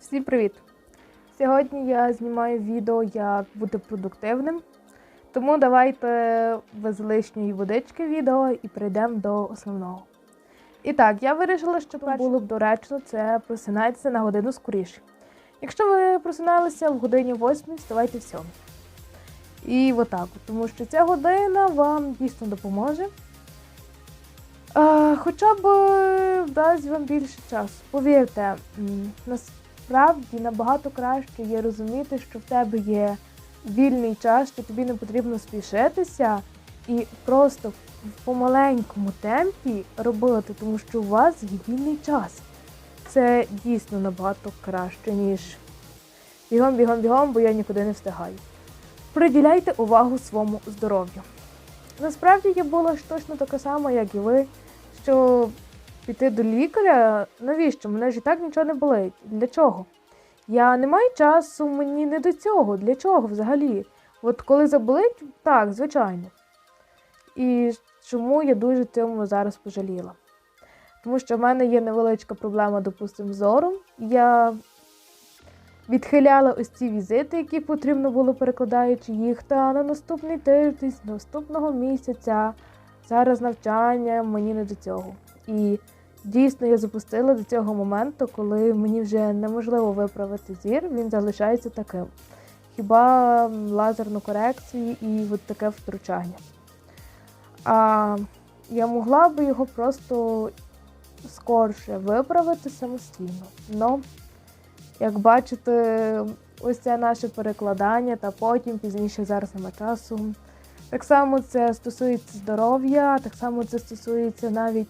Всім привіт! Сьогодні я знімаю відео, як бути продуктивним. Тому давайте без лишньої водички відео і перейдемо до основного. І так, я вирішила, що було б доречно це просинатися на годину скоріше. Якщо ви просиналися в годині 8, вставайте в 7. І отак, от, тому що ця година вам дійсно допоможе. А, хоча б е, дасть вам більше часу. Повірте, насправді набагато краще є розуміти, що в тебе є вільний час, що тобі не потрібно спішитися і просто в помаленькому темпі робити, тому що у вас є вільний час. Це дійсно набагато краще, ніж бігом, бігом, бігом, бо я нікуди не встигаю. Приділяйте увагу своєму здоров'ю. Насправді я була точно така сама, як і ви, що піти до лікаря, навіщо? Мене ж і так нічого не болить. Для чого? Я не маю часу, мені не до цього. Для чого взагалі? От коли заболить, так, звичайно. І чому я дуже цьому зараз пожаліла? Тому що в мене є невеличка проблема, допустимо, зором. Я відхиляла ось ці візити, які потрібно було перекладаючи їх. Та на наступний тиждень, наступного місяця, зараз навчання, мені не до цього. І дійсно я запустила до цього моменту, коли мені вже неможливо виправити зір, він залишається таким. Хіба лазерну корекцію і от таке втручання. А я могла би його просто скорше виправити самостійно. Но, як бачите, ось це наше перекладання, та потім пізніше зараз нема часу. Так само це стосується здоров'я, так само це стосується навіть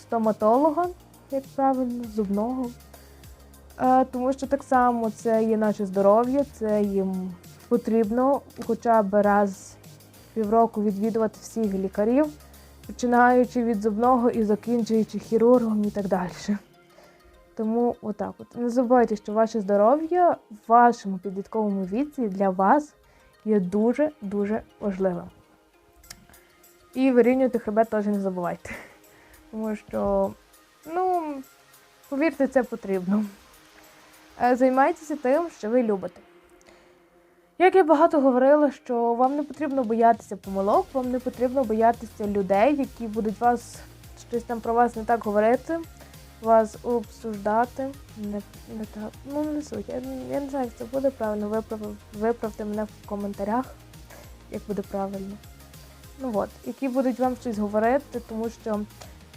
стоматолога, як правильно, зубного. Е, тому що так само це є наше здоров'я, це їм потрібно хоча б раз півроку відвідувати всіх лікарів, починаючи від зубного і закінчуючи хірургом і так далі. Тому отак от. Не забувайте, що ваше здоров'я в вашому підлітковому віці для вас є дуже-дуже важливим. І вирівнювати хребет теж не забувайте. Тому що, ну, повірте, це потрібно. Е, Займайтеся тим, що ви любите. Як я багато говорила, що вам не потрібно боятися помилок, вам не потрібно боятися людей, які будуть вас щось там про вас не так говорити, вас обсуждати. Не, не так, ну не суть. Я, я не знаю, як це буде правильно. Виправ, виправте мене в коментарях, як буде правильно. Ну от, які будуть вам щось говорити, тому що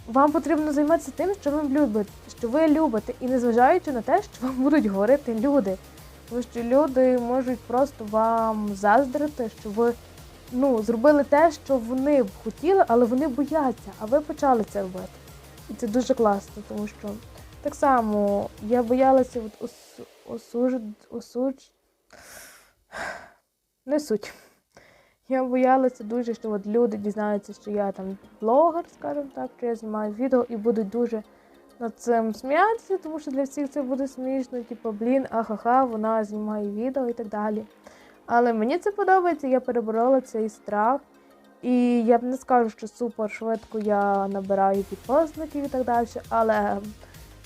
вам потрібно займатися тим, що ви любите, що ви любите, і незважаючи на те, що вам будуть говорити люди. Тому що люди можуть просто вам заздрити, що ви ну, зробили те, що вони б хотіли, але вони бояться, а ви почали це робити. І це дуже класно, тому що так само я боялася от ос, осуж, осуж... Не суть. Я боялася дуже, що от люди дізнаються, що я там блогер, скажімо так, що я знімаю відео і будуть дуже над цим сміятися, тому що для всіх це буде смішно, типу, блін, ахаха, вона знімає відео і так далі. Але мені це подобається, я переборола цей страх. І я б не скажу, що супер швидко я набираю підписників і так далі, але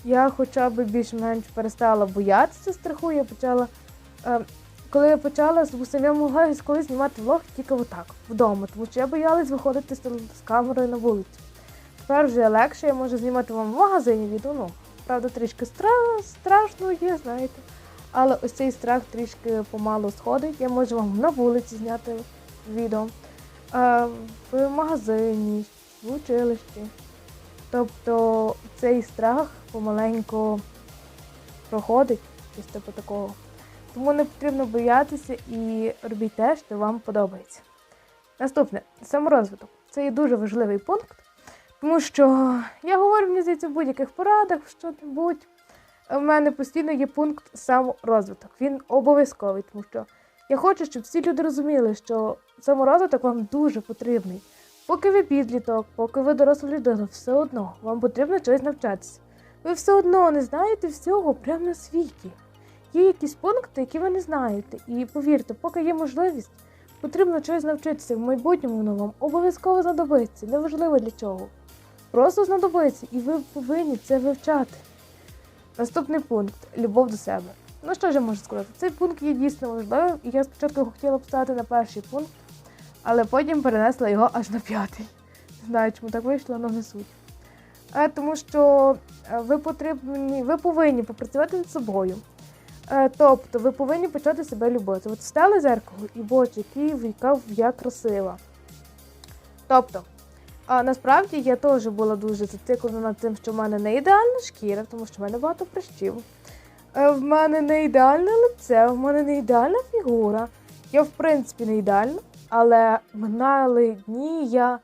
я хоча б більш-менш перестала боятися страху. Я почала, е, коли я почала я могла колись знімати влог тільки отак, вдома, тому що я боялась виходити з, камерою на вулицю. Тепер вже легше, я можу знімати вам в магазині відео. Ну, правда, трішки страшно є, знаєте. Але ось цей страх трішки помалу сходить. Я можу вам на вулиці зняти відео, в магазині, в училищі. Тобто цей страх помаленьку проходить ось типу такого. Тому не потрібно боятися і робіть те, що вам подобається. Наступне саморозвиток. Це є дуже важливий пункт. Тому що я говорю мені здається, в будь-яких порадах, що-небудь. У мене постійно є пункт саморозвиток. Він обов'язковий, тому що я хочу, щоб всі люди розуміли, що саморозвиток вам дуже потрібний. Поки ви підліток, поки ви доросла людина, все одно вам потрібно чогось навчатися. Ви все одно не знаєте всього прямо на світі. Є якісь пункти, які ви не знаєте. І повірте, поки є можливість, потрібно чогось навчитися в майбутньому воно вам обов'язково знадобиться, неважливо для чого. Просто знадобиться, і ви повинні це вивчати. Наступний пункт любов до себе. Ну що ж я можу сказати? Цей пункт є дійсно важливим, і я спочатку хотіла поставити на перший пункт, але потім перенесла його аж на п'ятий. Не знаю, чому так вийшло, але не суть. Е, тому що е, ви потрібні, ви повинні попрацювати над собою. Е, тобто ви повинні почати себе любити. От стали зеркало і боже, який яка я красива. Тобто, насправді я теж була дуже зациклена над тим, що в мене не ідеальна шкіра, тому що в мене багато прищів. Е, В мене не ідеальне лице, в мене не ідеальна фігура. Я, в принципі, не ідеальна, але минали дні я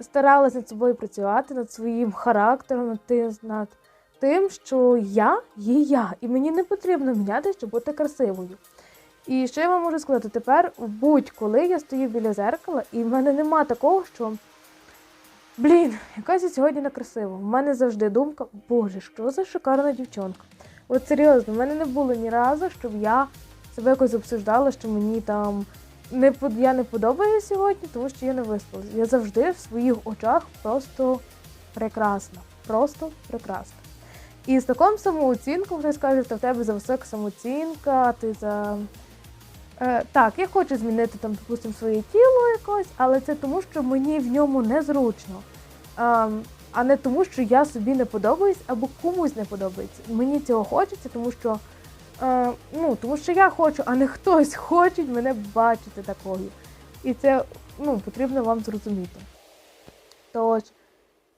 старалася над собою працювати, над своїм характером, над тим, над тим, що я є я, і мені не потрібно міняти, щоб бути красивою. І що я вам можу сказати? Тепер будь-коли я стою біля зеркала, і в мене нема такого, що блін, якась я сьогодні некрасива. У мене завжди думка, боже, що за шикарна дівчонка. От серйозно, в мене не було ні разу, щоб я себе якось обсуждала, що мені там не я не подобаю сьогодні, тому що я не виспалася. Я завжди в своїх очах просто прекрасна. Просто прекрасна. І з такою самооцінкою хтось каже, що в тебе за висока самооцінка, ти за. Е, так, я хочу змінити там, допустимо, своє тіло якось, але це тому, що мені в ньому незручно. Ем, а не тому, що я собі не подобаюсь або комусь не подобається. Мені цього хочеться, тому що, е, ну, тому що я хочу, а не хтось хоче мене бачити такою. І це ну, потрібно вам зрозуміти. Тож,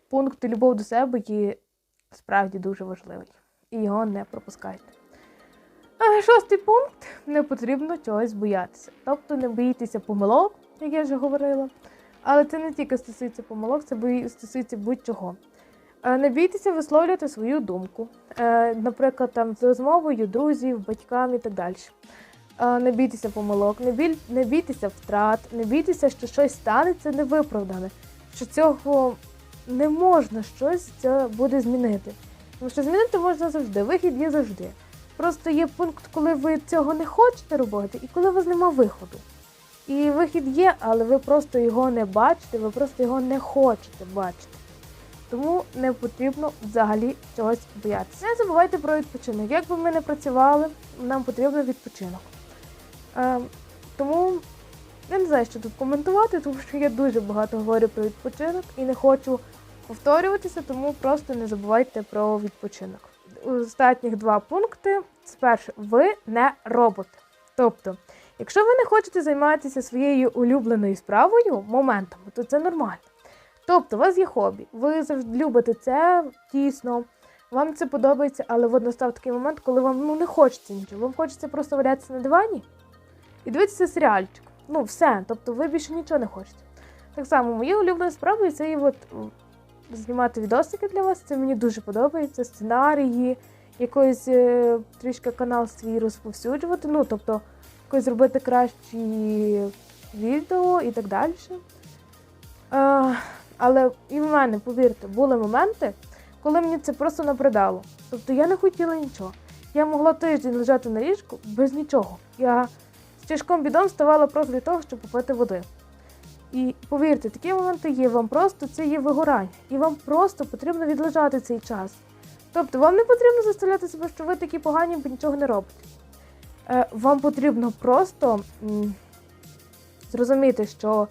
пункт любов до себе є справді дуже важливий. І його не пропускайте. Шостий пункт не потрібно чогось боятися. Тобто не бійтеся помилок, як я вже говорила. Але це не тільки стосується помилок, це стосується будь-чого. Не бійтеся висловлювати свою думку, Е, наприклад, там з розмовою друзів, батькам і так далі. Не бійтеся помилок, не, біль... не бійтеся втрат, не бійтеся, що щось станеться невиправдане, що цього не можна щось це буде змінити. Тому що змінити можна завжди, вихід є завжди. Просто є пункт, коли ви цього не хочете робити, і коли у вас нема виходу. І вихід є, але ви просто його не бачите, ви просто його не хочете бачити. Тому не потрібно взагалі чогось боятися. Не забувайте про відпочинок. Як би ми не працювали, нам потрібен відпочинок. Е, тому я не знаю, що тут коментувати, тому що я дуже багато говорю про відпочинок і не хочу повторюватися, тому просто не забувайте про відпочинок. Останніх два пункти. Спершу, ви не робот. Тобто, якщо ви не хочете займатися своєю улюбленою справою моментами, то це нормально. Тобто, у вас є хобі, ви завжди любите це дійсно, вам це подобається, але от настав такий момент, коли вам ну, не хочеться нічого. Вам хочеться просто валятися на дивані і дивитися серіальчик. Ну, все. Тобто ви більше нічого не хочете. Так само, моєю улюбленою справою це є от, знімати відосики для вас. Це мені дуже подобається. Сценарії, якийсь е, трішки канал свій розповсюджувати. Ну, тобто, якось зробити кращі відео і так далі. Е, але і в мене, повірте, були моменти, коли мені це просто набридало. Тобто я не хотіла нічого. Я могла тиждень лежати на ліжку без нічого. Я з тяжком бідом ставала просто для того, щоб попити води. І повірте, такі моменти є, вам просто це є вигорання. І вам просто потрібно відлежати цей час. Тобто вам не потрібно заставляти себе, що ви такі погані, бо нічого не робите. Е, вам потрібно просто м, зрозуміти, що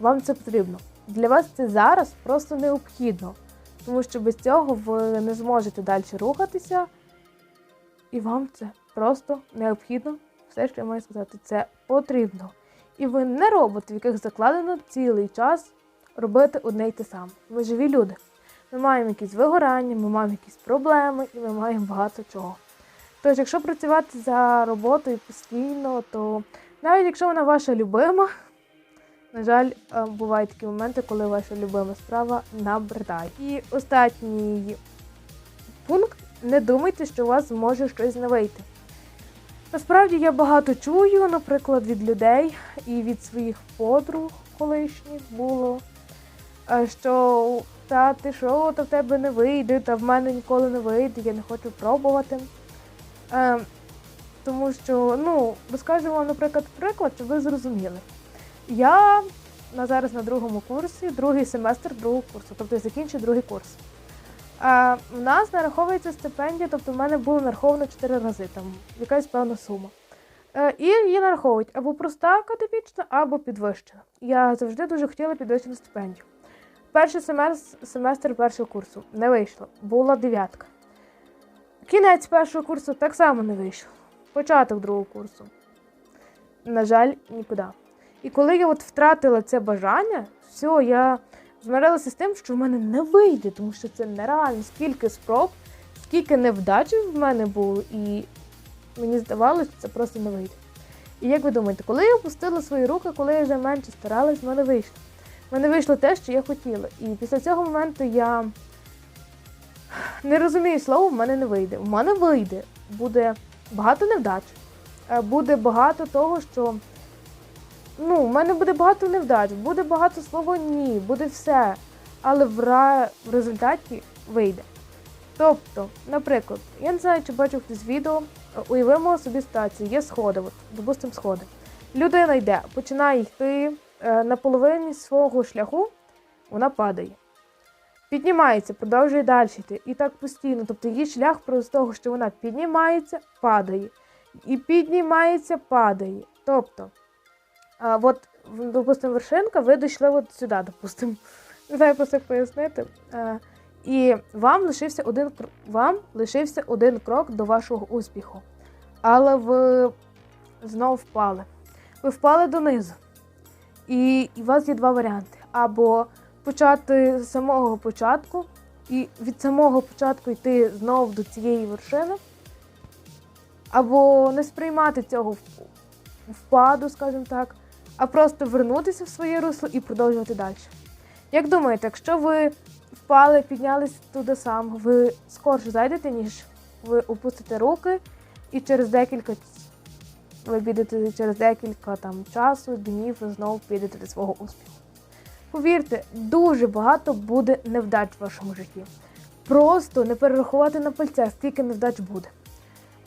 вам це потрібно. Для вас це зараз просто необхідно, тому що без цього ви не зможете далі рухатися, і вам це просто необхідно. Все, що я маю сказати, це потрібно. І ви не робот, в яких закладено цілий час робити одне й те саме. Ми живі люди. Ми маємо якісь вигорання, ми маємо якісь проблеми і ми маємо багато чого. Тож, якщо працювати за роботою постійно, то навіть якщо вона ваша любима, на жаль, е, бувають такі моменти, коли ваша любима справа набридає. І останній пункт не думайте, що у вас може щось не вийти. Насправді я багато чую, наприклад, від людей і від своїх подруг колишніх було, е, що та ти що, та в тебе не вийде, та в мене ніколи не вийде, я не хочу пробувати. Е, тому що, ну, розкажу вам, наприклад, приклад, щоб ви зрозуміли. Я зараз на другому курсі, другий семестр другого курсу, тобто я закінчую другий курс. А в нас нараховується стипендія, тобто в мене було нараховано 4 рази, там якась певна сума. Е, і її нараховують або проста академічна, або підвищена. Я завжди дуже хотіла підвищену стипендію. Перший семестр, семестр першого курсу не вийшло, була дев'ятка. Кінець першого курсу так само не вийшло. Початок другого курсу. На жаль, нікуди. І коли я от втратила це бажання, все, я змирилася з тим, що в мене не вийде, тому що це нереально. Скільки спроб, скільки невдач в мене було, і мені здавалося, що це просто не вийде. І як ви думаєте, коли я опустила свої руки, коли я вже менше старалась, в мене вийшло. В мене вийшло те, що я хотіла. І після цього моменту я не розумію слово, в мене не вийде. В мене вийде. Буде багато невдач. Е, Буде багато того, що. Ну, в мене буде багато невдач, буде багато слова ні, буде все. Але в, ра... в результаті вийде. Тобто, наприклад, я не знаю, чи бачив хтось відео, е, уявимо собі ситуацію, є сходи, от, допустимо, сходи. Людина йде, починає йти е, на половині свого шляху, вона падає. Піднімається, продовжує далі йти. І так постійно. Тобто її шлях з того, що вона піднімається, падає. І піднімається, падає. Тобто, а, от, допустимо, вершинка, ви дійшли от сюди, допустимо. Не знаю просто як пояснити. А, і вам лишився один вам лишився один крок до вашого успіху. Але ви знов впали. Ви впали донизу. І, і у вас є два варіанти. Або почати з самого початку, і від самого початку йти знову до цієї вершини, або не сприймати цього впаду, скажімо так, а просто вернутися в своє русло і продовжувати далі. Як думаєте, якщо ви впали, піднялись туди сам, ви скорше зайдете, ніж ви опустите руки, і через декілька ви підете через декілька там часу, днів ви знову підете до свого успіху. Повірте, дуже багато буде невдач в вашому житті. Просто не перерахувати на пальцях, скільки невдач буде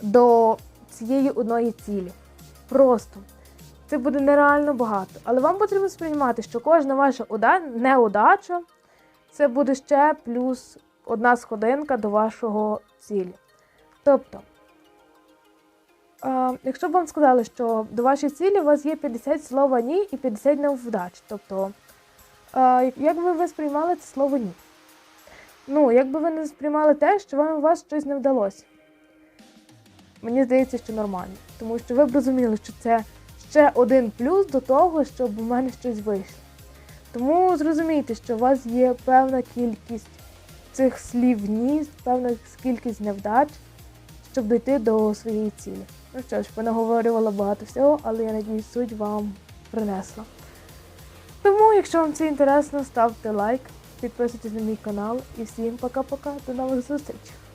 до цієї одної цілі. Просто це буде нереально багато. Але вам потрібно сприймати, що кожна ваша неудача це буде ще плюс одна сходинка до вашого цілі. Тобто, якщо б вам сказали, що до вашої цілі у вас є 50 слова ні і 50 невдач. Тобто, як би ви сприймали це слово ні? Ну, якби ви не сприймали те, що вам у вас щось не вдалося. Мені здається, що нормально. Тому що ви б розуміли, що це ще один плюс до того, щоб у мене щось вийшло. Тому зрозумійте, що у вас є певна кількість цих слів ні, певна кількість невдач, щоб дійти до своєї цілі. Ну що ж, понаговорювала багато всього, але я надіюсь, суть вам принесла. Тому, якщо вам це інтересно, ставте лайк, підписуйтесь на мій канал і всім пока-пока, до нових зустрічей!